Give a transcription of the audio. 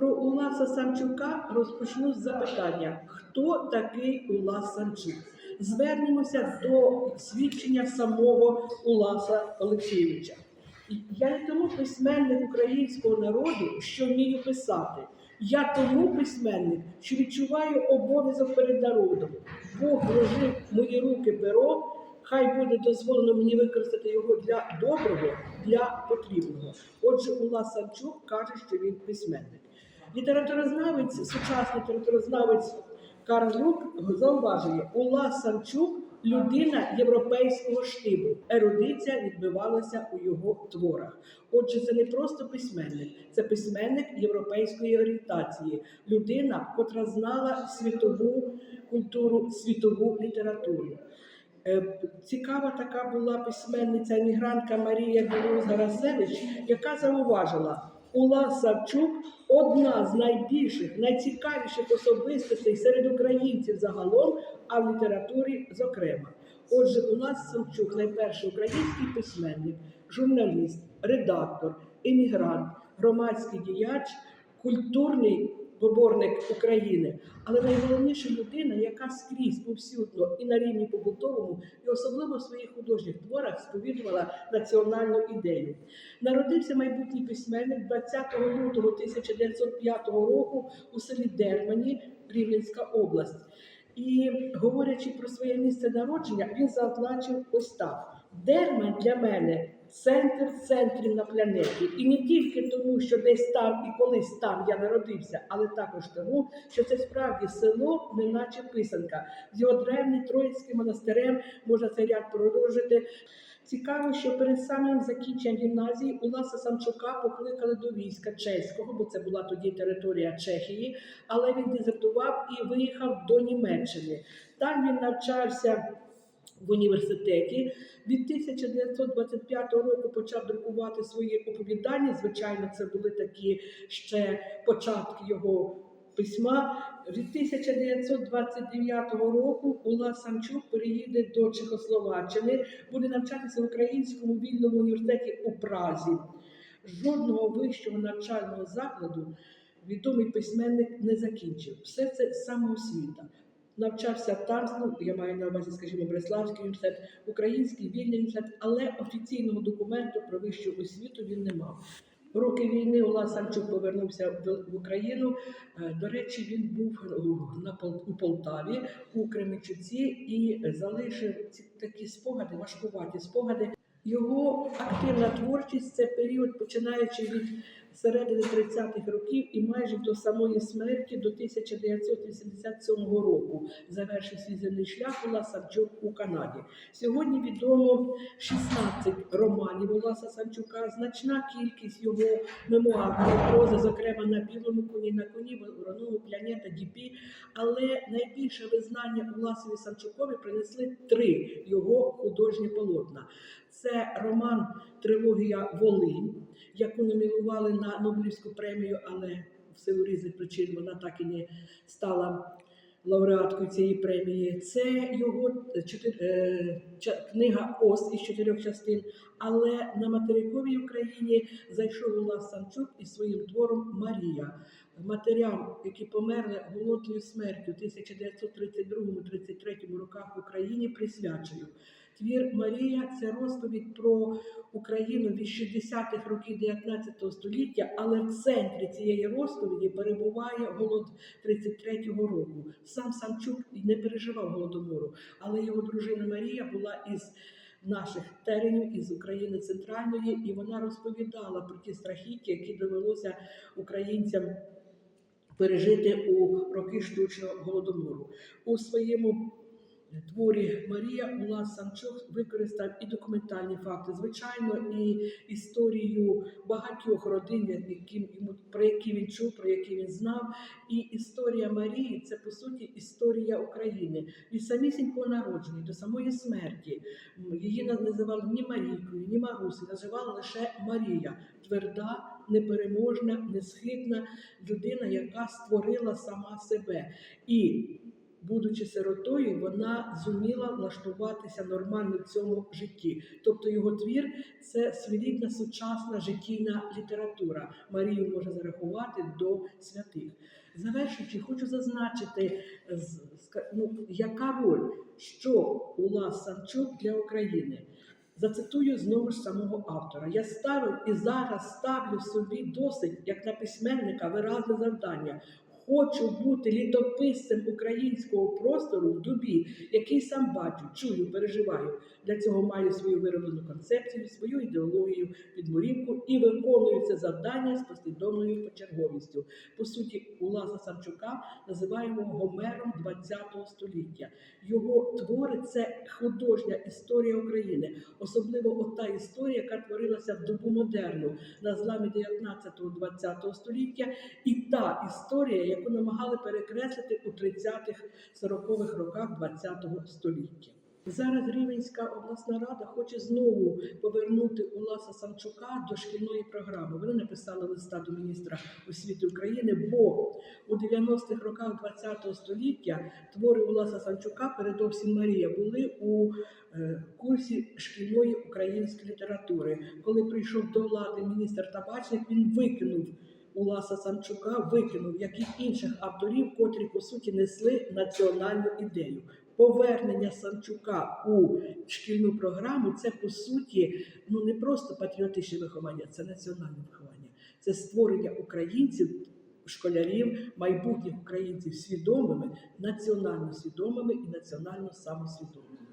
Про Уласа Самчука розпочну з запитання: хто такий Улас Самчук? Звернемося до свідчення самого Уласа Олексійовича. Я не тому письменник українського народу, що вмію писати. Я тому письменник, що відчуваю обов'язок перед народом. Бог вложив мої руки перо, хай буде дозволено мені використати його для доброго, для потрібного. Отже, Улас Самчук каже, що він письменник. Літературознавець, сучасний літературознавець Карл Рук зауважує, Улас Самчук людина європейського штибу. Ерудиція відбивалася у його творах. Отже, це не просто письменник, це письменник європейської орієнтації, людина, котра знала світову культуру, світову літературу. Е, Цікава така була письменниця емігрантка Марія Білоус Гарасевич, яка зауважила, Улас Савчук одна з найбільших, найцікавіших особистостей серед українців загалом, а в літературі зокрема. Отже, Улас Савчук найперший український письменник, журналіст, редактор, емігрант, громадський діяч, культурний поборник України, але найголовніша людина, яка скрізь повсюдно і на рівні побутовому, і особливо в своїх художніх творах сповідувала національну ідею. Народився майбутній письменник 20 лютого 1905 року у селі Дермані, Рівненська область. І говорячи про своє місце народження, він зазначив ось так: Дерман для мене центр центрів на планеті. І не тільки тому, що десь там і колись там я народився, але також тому, що це справді село, неначе писанка. З його древнім Троїцьким монастирем можна цей ряд продовжити. Цікаво, що перед самим закінченням гімназії Уласа Самчука покликали до війська чеського, бо це була тоді територія Чехії, але він дезертував і виїхав до Німеччини. Там він навчався в університеті. Від 1925 року почав друкувати свої оповідання. Звичайно, це були такі ще початки його письма. Від 1929 року Улас Самчук переїде до Чехословаччини, буде навчатися в Українському вільному університеті у Празі. Жодного вищого навчального закладу відомий письменник не закінчив. Все це самоосвіта. Навчався там, ну, я маю на увазі, скажімо, Бреславський університет, Український вільний університет, але офіційного документу про вищу освіту він не мав. Роки війни Улас Самчук повернувся в Україну. Е, До речі, він був на Пол- у Полтаві, у Кременчуці і залишив ці такі спогади, важкуваті спогади. Його активна творчість це період, починаючи від середини 30-х років і майже до самої смерті до 1987 року завершив свій земний шлях Улас Самчук у Канаді. Сьогодні відомо 16 романів Уласа Самчука, значна кількість його мемуарної прози, зокрема на білому коні, на коні вороному планета Діпі. Але найбільше визнання Уласові Самчукові принесли три його художні полотна. Це роман Трилогія Волинь, яку номінували на Нобелівську премію, але в силу різних причин вона так і не стала лауреаткою цієї премії. Це його е, ча- книга Ос із чотирьох частин. Але на материковій Україні зайшов Улас Самчук із своїм твором Марія. Матерям, які померли голодною смертю в 1932-33 роках в Україні, присвячую. Твір Марія це розповідь про Україну від 60-х років 19 століття, але в центрі цієї розповіді перебуває голод 33-го року. Сам Самчук не переживав голодомору, але його дружина Марія була із наших теренів, із України центральної, і вона розповідала про ті страхіття, які довелося українцям пережити у роки штучного голодомору. У своєму творі Марія Улас Самчук використав і документальні факти, звичайно, і історію багатьох родин, йому про які він чув, про які він знав. І історія Марії це по суті історія України від самісінького народження до самої смерті. Її на- називали ні Марійкою, ні Марусею, називали лише Марія, тверда, непереможна, несхитна людина, яка створила сама себе. І будучи сиротою, вона зуміла влаштуватися нормально в цьому житті. Тобто його твір це своєрідна сучасна життєйна література. Марію може зарахувати до святих. Завершуючи, хочу зазначити, ну, яка роль, що Улас Санчук для України. Зацитую знову ж самого автора. Я ставив і зараз ставлю собі досить, як на письменника, виразне завдання. Хочу бути літописцем українського простору в дубі, який сам бачу, чую, переживаю. Для цього маю свою вироблену концепцію, свою ідеологію, підморівку і виконую це завдання з послідовною почерговістю. По суті, Уласа Самчука називаємо Гомером ХХ століття. Його твори це художня історія України, особливо ота історія, яка творилася в добу модерну на зламі 19-20 століття, і та історія, яку намагали перекреслити у 30-40-х роках 20 століття. Зараз Рівенська обласна рада хоче знову повернути Уласа Самчука до шкільної програми. Вони написали листа до міністра освіти України, бо у 90-х роках 20 століття твори Уласа Санчука, передовсім Марія, були у е, курсі шкільної української літератури. Коли прийшов до влади міністр Табачник, він викинув Уласа Санчука, викинув, як і інших авторів, котрі по суті несли національну ідею. Повернення Санчука у шкільну програму це по суті ну не просто патріотичне виховання, це національне виховання, це створення українців, школярів, майбутніх українців свідомими, національно свідомими і національно самосвідомими.